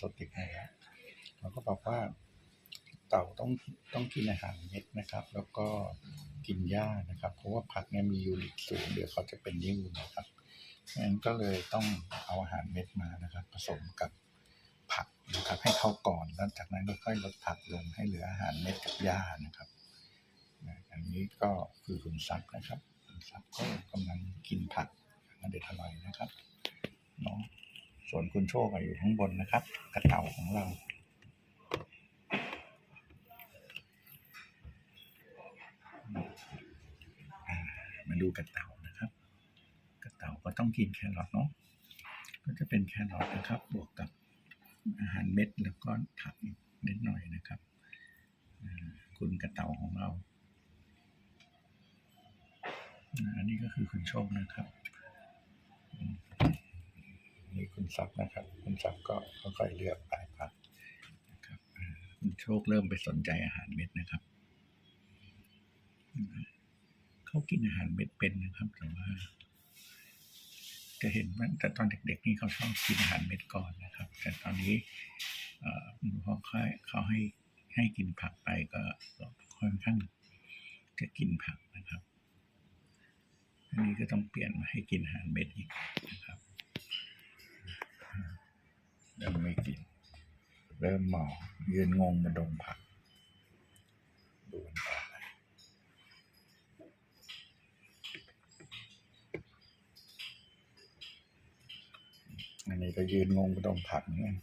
สดอีกแล้วเราก็บอกว่าเต่าต้องต้องกินอาหารเม็ดนะครับ แล้วก็กินหญ้านะครับ เพราะว่าผักเนี่ยมียูริกสูงเดี๋ยวเขาจะเป็นนิ่วนะครับงั้นก็เลยต้องเอาอาหารเม็ดมานะครับ ผสมกับผักนะครับให้เข้าก่อนแล้วจากนั้นก็ค่อยลดผักลงให้เหลืออาหารเม็ดกับหญ้านะครับอันนี้ก็คือคุณซับนะครับคุณซับก็กำลังกินผักอย่าเด็ดอร่อยนะครับเนาะ ส่วนคุณโชคอะอยู่ข้างบนนะครับ กระเต่าของเรา มาดูกระเต่านะครับ กระเต่าก็ต้องกินแครอทเนาะก็จะเป็นแครอทนะครับ บวกกับอาหารเม็ดแล้วก็ผักอีกนิดหน่อยนะครับคุณกระเต่าของเราอ่าอันนี้ก็คือคุณโชคนะครับอืมนี่ คุณซับนะครับ คุณซับก็ค่อยๆเลือกไปพักนะครับคุณโชคเริ่มไปสนใจอาหารเม็ดนะครับเขากินอาหารเม็ดเป็นนะครับ แต่ว่า จะเห็นว่าแต่ตอนเด็กๆนี่เขาชอบกินอาหารเม็ดก่อนนะครับ แต่ตอนนี้เอ่อพอเขาเขาให้ให้กินผักไปก็ค่อนข้างจะกินผักนะครับ อันนี้ก็ต้องเปลี่ยนมาให้กินอาหารเม็ดอีก เริ่มมองยืนงงบนดงผักดูนต่อไปอันนี้ก็ยืนงงบนดงผักเหมือนกัน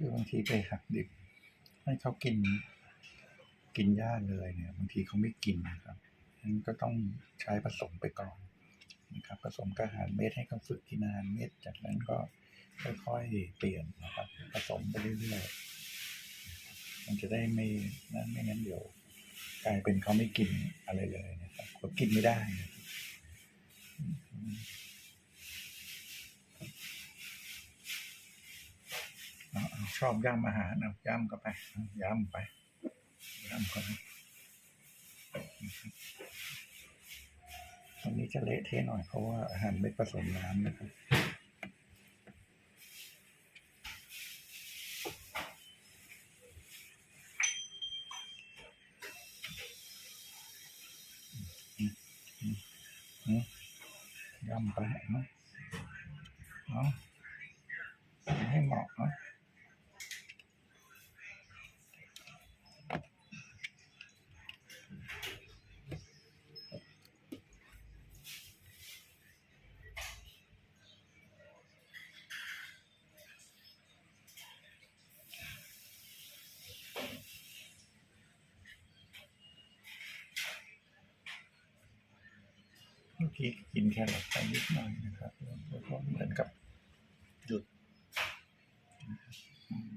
คือบางทีไปหักดิบ ให้ เขากิน กินหญ้าเลยเนี่ยบางทีเขาไม่กินนะครับนั้นก็ต้องใช้ผสมไปก่อนนะครับผสมกับอาหารเม็ดให้เขาฝึกกินอาหารเม็ดจากนั้นก็ค่อยๆเปลี่ยนนะครับ ผสมไปเรื่อยๆมันจะได้ไม่นั่นไม่งั้นเดี๋ยวกลายเป็นเขาไม่กินอะไรเลยนะครับเขากินไม่ได้นะครับ ชอบย่ำอาหารเอาย่ำก็ไปเอาย่ำไปย่ำก็ไปตรงนี้จะเละเทะหน่อยเพราะว่าอาหารไม่ผสมน้ำนะครับย่ำไปเนาะเอาให้เหมาะเนาะ นะครับแล้วก็เหมือนกับหยุด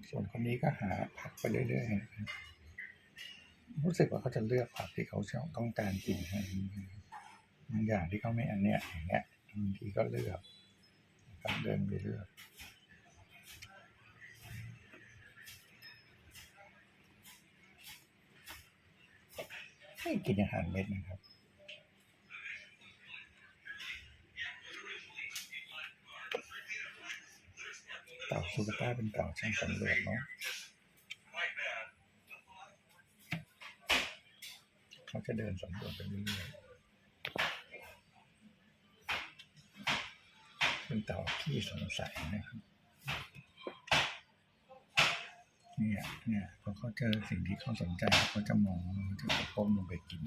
ส่วนคนนี้ก็หาผักไปเรื่อยๆรู้สึกว่าเขาจะเลือกผักที่เขาชอบต้องการกินบางอย่างที่เขาไม่อันเนี้ยอย่างเงี้ยบางทีก็เลือกเดินไปเลือกให้กินอาหารเม็ดนะครับ เต่าซูกต้าเป็นเต่าช่างสำรวจเนาะเขาจะเดินสำรวจไปเรื่อยๆเป็นเต่าที่สงสัยนะครับเนี่ยเนี่ยพอเขาเจอสิ่งที่เขาสนใจเขาจะมองเขาจะก้มลงไปกิน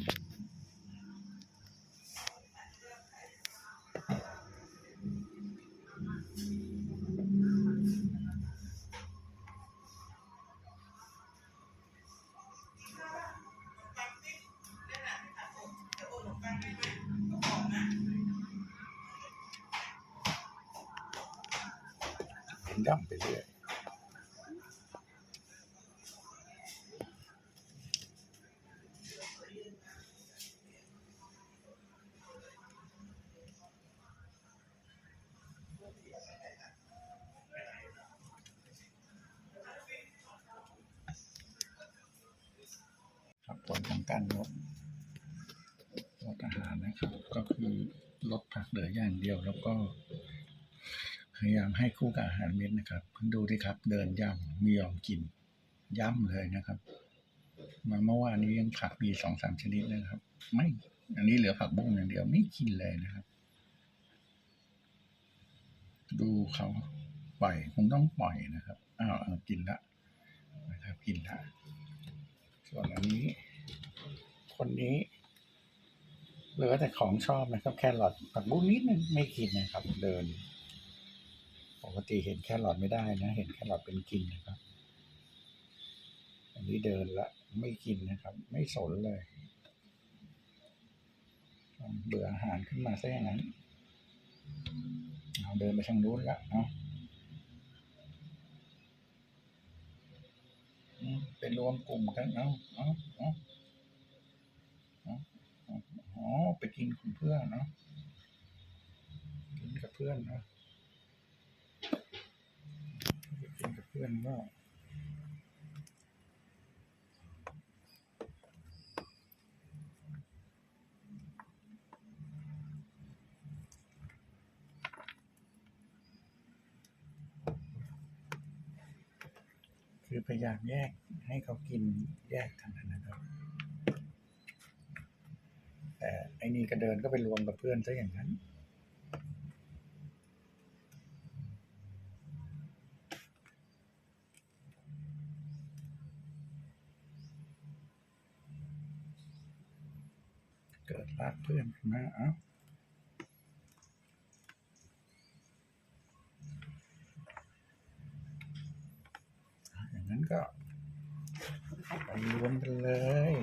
ย่ำไปเรื่อยผลของการลดลดอาหารนะครับ ก็คือลดผักเหลืออย่างเดียวแล้วก็ ให้คู่กับอาหารเม็ดนะครับดูดิครับ เดินย่ำไม่ยอมกิน ย่ำเลยนะครับ มาเมื่อวานนี้ยังผักมีสองสามชนิดนะครับ ไม่อันนี้เหลือผักบุ้งอย่างเดียวไม่กินเลยนะครับ ดูเขาปล่อยคงต้องปล่อยนะครับอ้าวกินละนะครับกินละส่วนอันนี้ คนนี้เหลือแต่ของชอบนะครับ แครอทผักบุ้งนิดนึงไม่กินนะครับ เดิน กติเห็นแครอทไม่ได้นะ เห็นแครอทเป็นกินนะครับ อันนี้เดินละไม่กินนะครับ ไม่สนเลย เบื่ออาหารขึ้นมาซะอย่างนั้นเอาเดินไปทางนู้นละเอาเป็นรวมกลุ่มกันเอาเอาเอาเอาเอาอ๋อไปกินกับเพื่อนเนาะกินกับเพื่อนเนาะ เพื่อนก็คือพยายามแยกให้เขากินแยกกันนะครับ แต่ไอ้นี่ก็เดินก็ไปรวมกับเพื่อนซะอย่างนั้น เกิดลาก เพื่อนขึ้นมาเอ้าอย่างนั้นก็ไปรวมกันเลย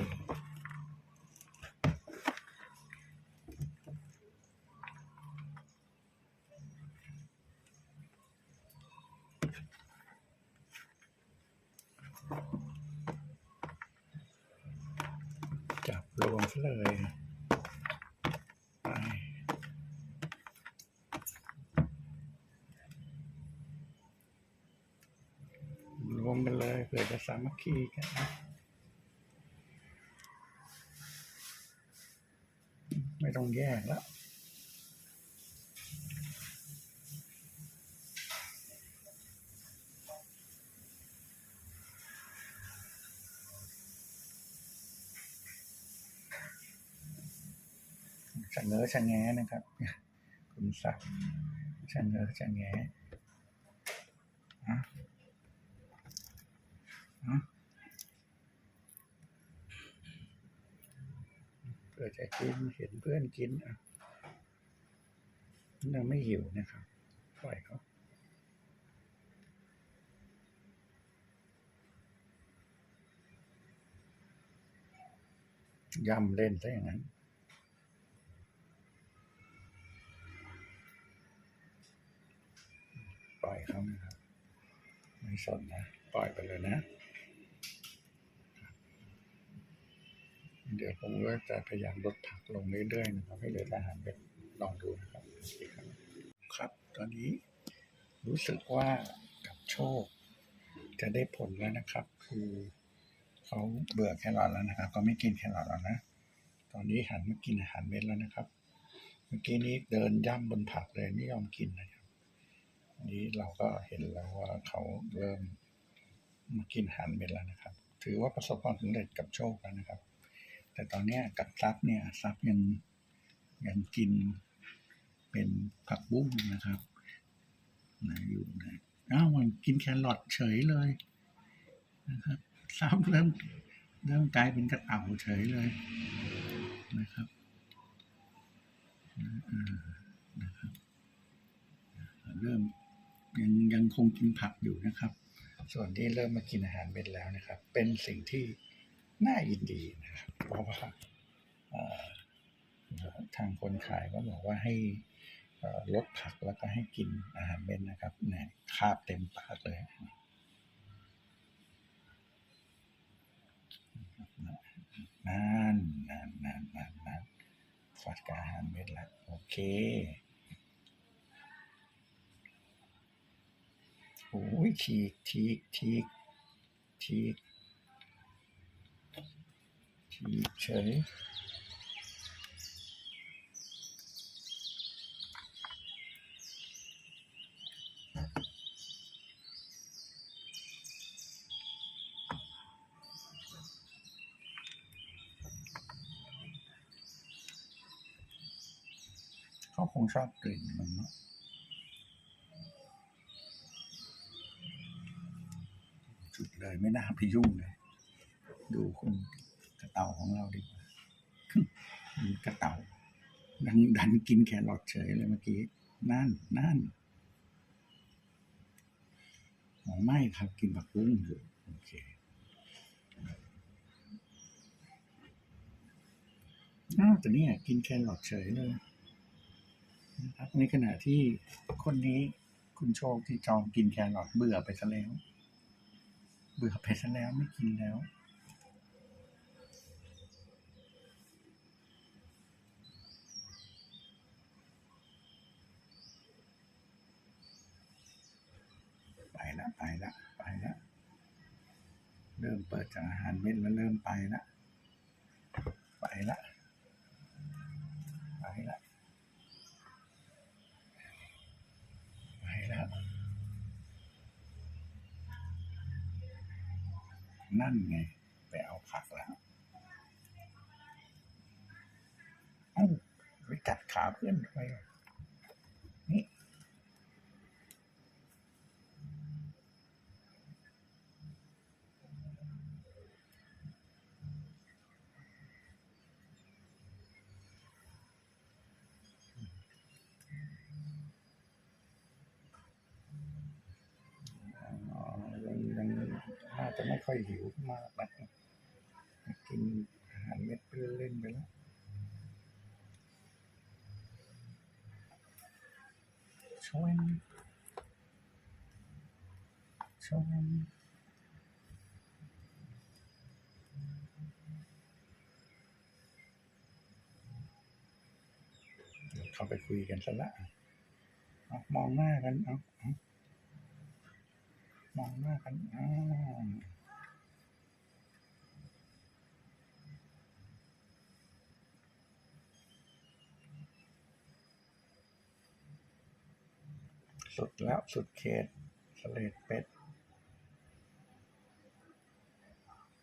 จับรวมเลย สามัคคีกันนะไม่ต้องแยกแล้วชะเง้อชะแงะนะครับ คุณศักดิ์ชะเง้อชะแงะอะอะ เพื่อจะกินเห็นเพื่อนกินอะยังไม่หิวนะครับปล่อยเขาย่ำเล่นซะอย่างนั้นปล่อยเขานะครับไม่สนนะ ปล่อยไปเลยนะ เดี๋ยวผมก็จะพยายามลดผักลงเรื่อยๆนะครับ ให้เหลืออาหารเป็นลองดูนะครับครับ ตอนนี้รู้สึกว่ากับโชค จะได้ผลแล้วนะครับ คือเขาเบื่อแครอทแล้วนะครับเขาไม่กินแครอทแล้วนะ ตอนนี้หันมากินอาหารเม็ดแล้วนะครับ เมื่อกี้นี้เดินย่ำบนผักเลยไม่ยอมกินนะครับนนี้เราก็เห็นแล้วว่าเขาเริ่มมากินอาหารเม็ดแล้วนะครับ ถือว่าประสบความสำเร็จกับโชคแล้วนะครับ แต่ตอนนี้กับซับเนี่ยซับยังยังกินเป็นผักบุ้งนะครับนะอยู่นะอ้าวมันกินแครอทเฉยเลยนะครับซับเริ่มเริ่มกลายเป็นกระเต่าเฉยเลยนะครับนะนะครับเริ่มยังยังคงกินผักอยู่นะครับ ส่วนที่เริ่มมากินอาหารเม็ดแล้วนะครับ เป็นสิ่งที่ น่ายินดีนะครับเพราะว่าทางคนขายก็บอกว่าให้ลดผักแล้วก็ให้กินอาหารเม็ดนะครับเนี่ยคาบเต็มปากเลยนั่นนั่นนั่นนั่นนั่นฟัดกับอาหารเม็ดแล้วโอเคโอ้ยฉีกฉีกฉีกฉีก ฉีกเฉยเขาคงชอบกลิ่นมันเนาะจุดเลยไม่น่าไปยุ่งเลย ดูคุณ เต่าของเราดีกว่ากระเต่าดันดันกินแครอทเฉยเลยเมื่อกี้ นั่นนั่นอ๋อไม่ครับกินผักบุ้งอยู่โอเคอ้าวแต่เนี่ยกินแครอทเฉยเลยนะครับในขณะที่คนนี้คุณโชคที่จองกินแครอทเบื่อไปซะแล้ว เบื่อไปซะแล้วไม่กินแล้ว ไปละไปละเริ่มเปิดจากอาหารเม็ดแล้วเริ่มไปละไปละไปละไปแล้วนั่นไงไปเอาผักแล้วเอ้าไปกัดขาเพื่อนไมล่ะนี่ อ๋อยังยังน่าจะไม่ ค่อยหิวมากนะกินอาหารเม็ดเล่นๆไปแล้วชวนชวนเข้าไปคุยกันซะละเอามองหน้ากันเอาเอามองหน้ากันอ้า สุดแล้วสุดเขตสเลดเป็ด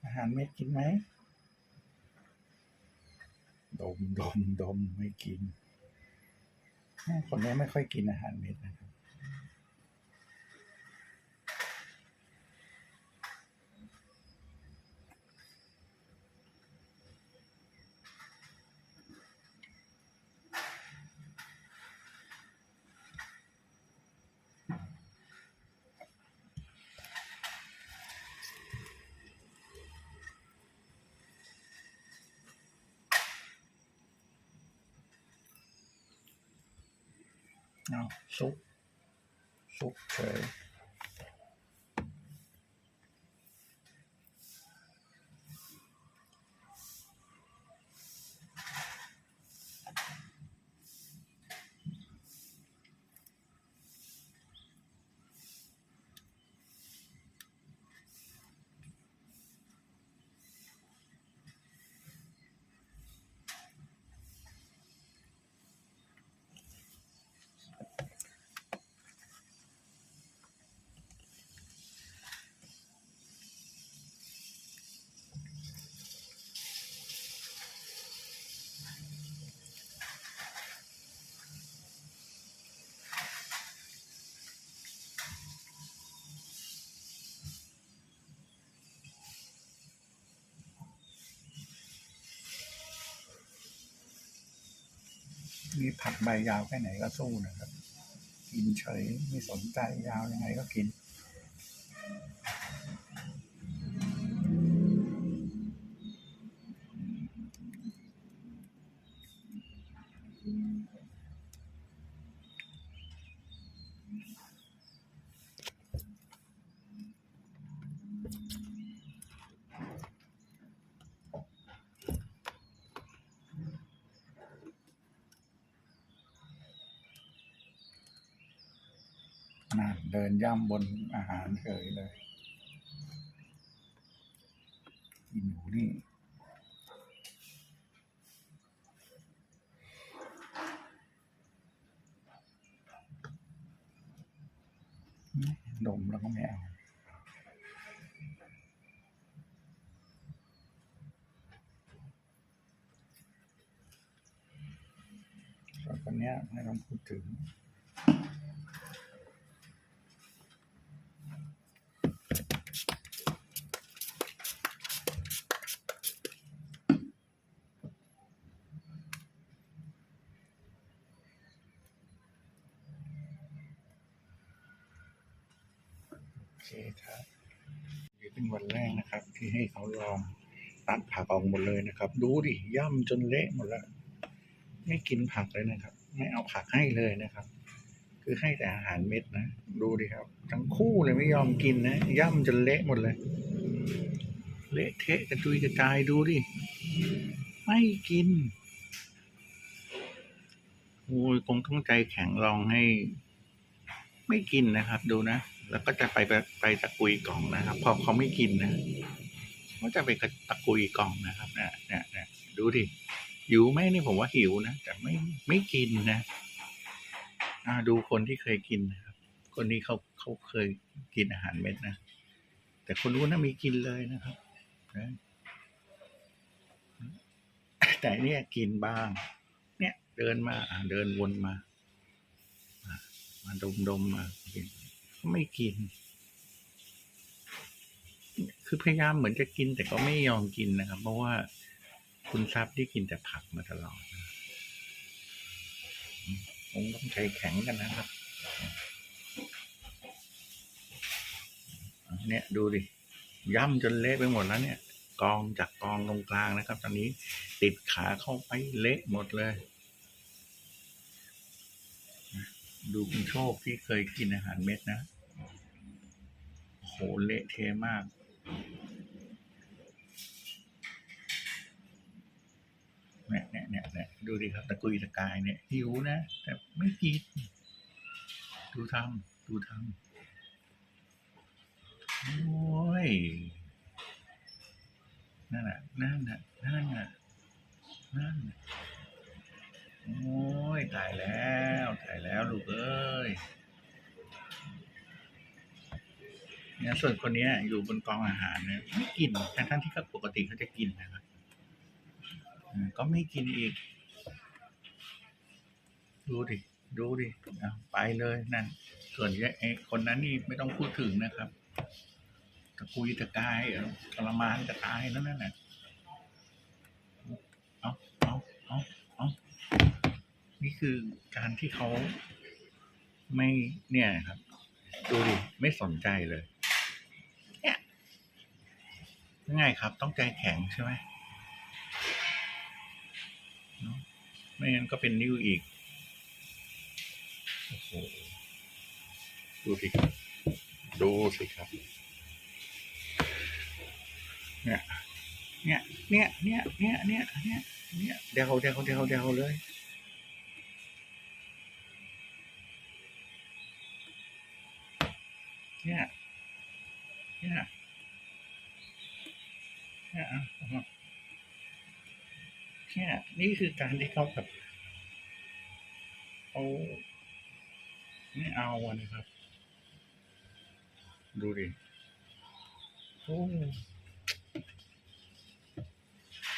อาหารเม็ดกินไหม ดมดมดมไม่กิน คนนี้ไม่ค่อยกินอาหารเม็ดนะครับ เอาซุ มีผักใบยาวแค่ไหนก็สู้นะครับ กินเฉยไม่สนใจยาวยังไงก็กิน เดินย่ำบนอาหารเฉยเลยกินหนูนี่ดมแล้วก็ไม่เอาตอนนี้ไม่ต้องพูดถึง เคครับนี่เป็นวันแรกนะครับ ที่ให้เขาลองตัดผักออกหมดเลยนะครับ ดูดิย่ำจนเละหมดแล้ว ไม่กินผักเลยนะครับ ไม่เอาผักให้เลยนะครับ คือให้แต่อาหารเม็ดนะ ดูดิครับ ทั้งคู่เลยไม่ยอมกินนะ ย่ำจนเละหมดเลย เละเทะกระจุยกระจายดูดิ ไม่กินโอ้ยคงต้องใจแข็งลองให้ ไม่กินนะครับ ดูนะ แล้วก็จะไปไปไปตะกุยกล่องนะครับ พอเขาไม่กินนะก็จะไปตะกุยกล่องนะครับเนี่ยเนี่ยเนี่ยดูดิหิวไหมนี่ผมว่าหิวนะแต่ไม่ไม่กินนะอ่าดูคนที่เคยกินนะครับ คนนี้เขาเขาเคยกินอาหารเม็ดนะแต่คนรู้นะมีกินเลยนะครับแต่เนี่ยกินบ้าง เนี่ยเดินมาอ่าเดินวนมา มาดมดมมากิน ไม่กิน คือพยายามเหมือนจะกินแต่ก็ไม่ยอมกินนะครับ เพราะว่าคุณทรัพย์ที่กินแต่ผักมาตลอดนะคงต้องใจแข็งกันนะครับ เนี่ยดูดิ ย่ำจนเละไปหมดแล้วเนี่ย กองจากกองตรงกลางนะครับ ตอนนี้ติดขาเข้าไปเละหมดเลย ดูคุณโชคที่เคยกินอาหารเม็ดนะ โหเละเทะมาก เนี่ยเนี่ยเนี่ยเนี่ยดูดิครับตะกุยตะกายเนี่ยหิวนะ แต่ไม่กิน ดูทำดูทำโอ้ย นั่นน่ะนั่นน่ะนั่นน่ะนั่นน่ะ โอ้ยตายแล้วตายแล้วลูกเอ้ยเนี่ยส่วนคนนี้อยู่บนกองอาหารเนี่ยไม่กินทั้งทั้งที่เขาปกติเขาจะกินนะครับก็ไม่กินอีก ดูดิ ดูดิไปเลยนั่น ส่วนไอ้คนนั้นนี่ไม่ต้องพูดถึงนะครับตะกุยตะกายทรมานจะตายแล้วนั่นน่ะ นี่คือการที่เขาไม่เนี่ยครับ ดูดิไม่สนใจเลย เนี่ยยังไงครับ ต้องใจแข็งใช่ไหมไม่งั้นก็เป็นนิ้วอีก โอ้โห ดูสิครับ ดูสิครับ เนี่ย เนี่ย เนี่ย เนี่ย เนี่ย เนี่ย เนี่ย เดาเดาเดาเดาเลย เนี่ยเนี่ยเนี่ยเนี่ยนี่คือการที่เขาแบบเอาไม่เอาอะนะครับ ดูดิโอ้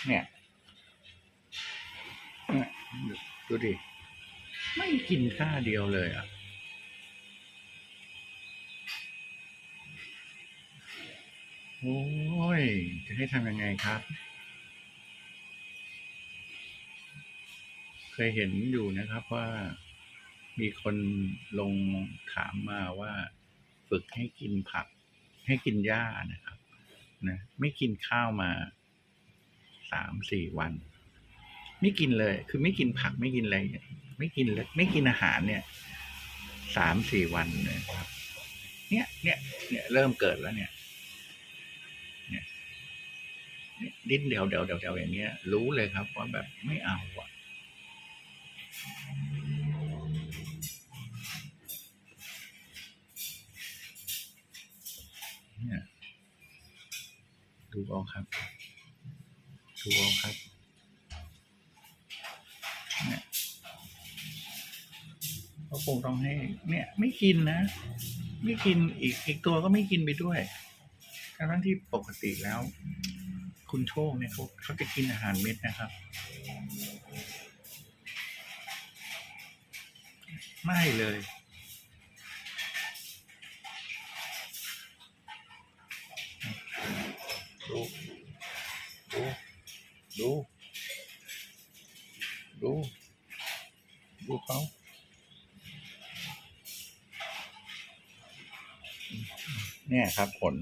เนี่ยเนี่ยดูดิ ไม่กินข้าเดียวเลยอะ โอ้ย จะให้ทำยังไงครับ เคยเห็นอยู่นะครับว่ามีคนลงถามมาว่าฝึกให้กินผัก ให้กินหญ้านะครับ นะ ไม่กินข้าวมาสามสี่วัน ไม่กินเลย คือไม่กินผักไม่กินอะไรไม่กินเลยไม่กินอาหารเนี่ยสามสี่วันเลยครับ เนี่ยเนี่ยเนี่ยเริ่มเกิดแล้วเนี่ยเนี่ย ดิ้นเดวเดวเดวเดวอย่างเงี้ย รู้เลยครับว่าแบบไม่เอาอะเนี่ยดูเอาครับดูเอาครับเนี่ยก็คงต้องให้ เนี่ย ไม่กินนะ ไม่กินอีกอีกตัวก็ไม่กินไปด้วยทั้งที่ปกติแล้ว คุณโชคเนี่ยเขาเขาจะกินอาหารเม็ดนะครับ ไม่เลย ดู ดู ดู ดู ดูเขาเนี่ยครับผล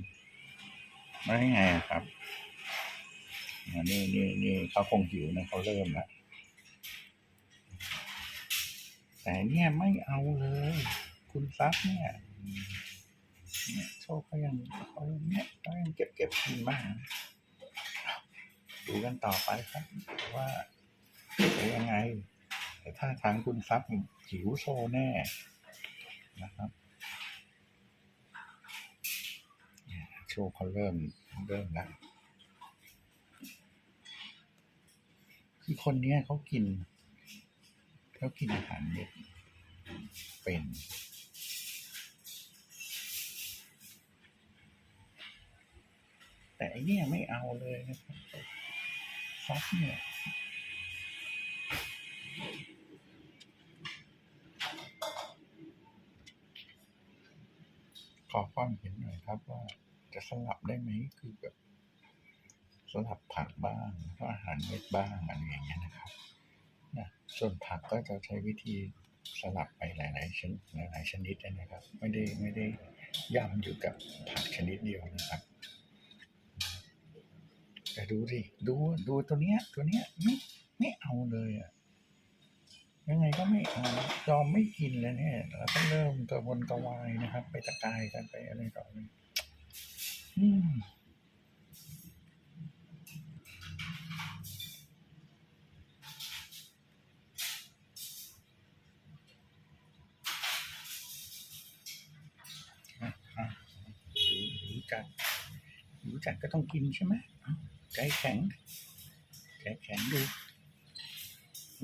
มาได้ไงครับ นี่นี่นี่เขาคงหิวนะเขาเริ่มละแต่เนี่ยไม่เอาเลย คุณซักเนี่ย เนี่ยโชคเขายังเขาเนี่ยเขายังเก็บเก็บกินบ้างดูกันต่อไปครับ ว่าจะยังไง แต่ถ้าทางคุณซับหิวโซแน่นะครับโชคเขาเริ่มเริ่มแล้ว คนเนี้ยเขากินเขากินอาหารเม็ดเป็น แต่อันเนี่ยไม่เอาเลยนะครับซับเนี่ยขอความเห็นหน่อยครับว่าจะสลับได้ไหมคือแบบ สลับผักบ้างก็อาหารเม็ดบ้างอะไรอย่างเงี้ยนะครับนะส่วนผักก็จะใช้วิธีสลับไปหลายๆชนิดหลายๆชนิดนะครับ ไม่ได้ไม่ได้ย่ำอยู่กับผักชนิดเดียวนะครับแต่ดูสิดูดูตัวเนี้ย ตัวเนี้ยไม่ไม่เอาเลยอะยังไงก็ไม่เอายอมไม่กินเลยเนี่ยแล้วก็เริ่มกระวนกระวายนะครับ ไปตะกายกันไปอะไรต่ออะไรอืม หิวจัดก็ต้องกินใช่ไหมเอาใจแข็ง ใจแข็งดู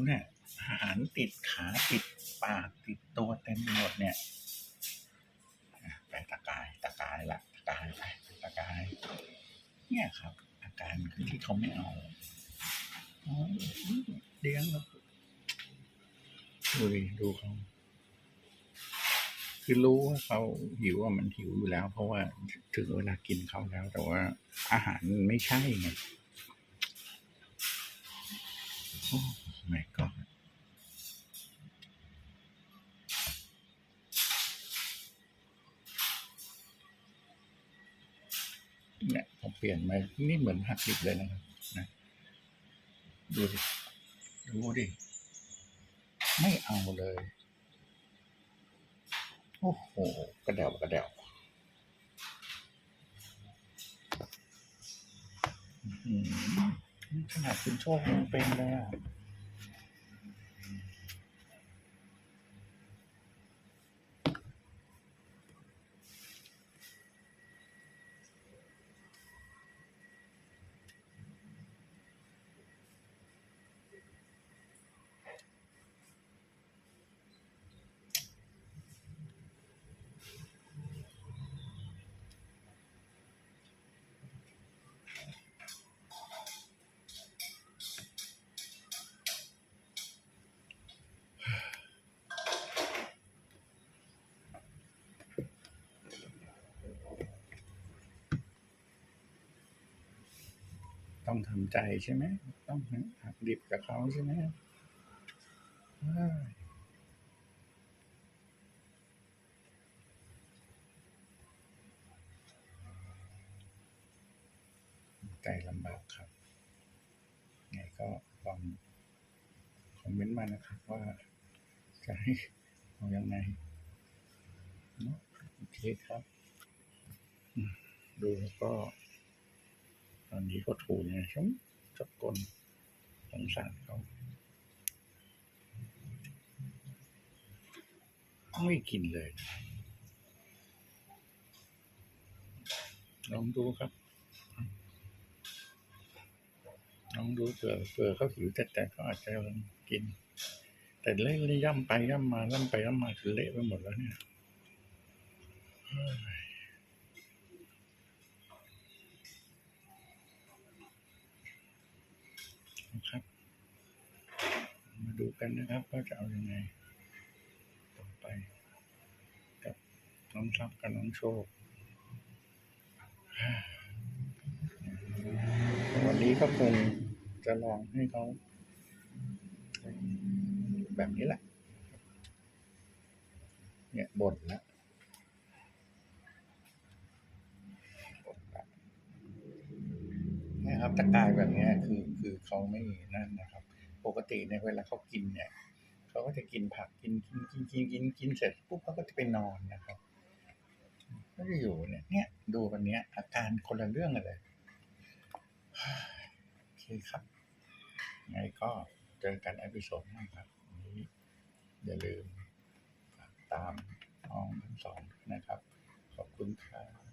เนี่ยอาหารติดขาติดปากติดตัวเต็มไปหมดเนี่ยอะไปตะกายตะกายละตะกายไปตะกาย เนี่ยครับ อาการคือที่เขาไม่เอาอ๋อเลี้ยงแล้วดูดิดูเขา คือรู้ว่าเขาหิวว่ามันหิวอยู่แล้ว เพราะว่าถึงเวลากินเขาแล้ว แต่ว่าอาหารมันไม่ใช่ไงโอ้ไม่ก็เนี่ยผมเปลี่ยนมานี่เหมือนหักดิบเลยนะครับนะดูดิดูดิ ไม่เอาเลย โอ้โห กระเดวกระเดวขนาดคุณโชคยังเป็นเลยอะ ต้องทำใจใช่ไหมต้องหักดิบกับเขาใช่ไหมใจลำบากครับ ไงก็ลองคอมเมนต์มานะครับ ว่าจะให้เอายังไงเนอะโอเคครับ ดูแล้วก็ อนนี้ก็ถูกไงช่างจับกลสงสารเขาไม่กินเลย ลองดูครับ ลองดูเผื่อเผื่อเขาหิวแต่แต่เขาอาจจะลองกิน แต่เล่นย่ำไปย่ำมาย่ำไปย่ำมาคือเละไปหมดแล้วเนี่ย ดูกันนะครับว่าจะเอาอยัางไง ต่อไป กับน้องทรัพย์กับน้องโชควันนี้ก็คงจะลองให้เขาแบบนี้แหละ เนี่ยบ่นแล้วบ่นแล้วเนี่ครับตะกายแบบนี้คือคือเขาไม่นั่นนะครับ ปกติในเวลาเขากินเนี่ยเขาก็จะกินผักกินกินกินกินกินกินเสร็จปุ๊บเขาก็จะไปนอนนะครับก็จะอยู่เนี่ยเนี่ยดูวันเนี้ยอาการคนละเรื่องเลยโอเคครับ ไงก็เจอกันอพิโซดหน้าครับวันนี้อย่าลืมตามน้องทั้งสองนะครับ ขอบคุณครับ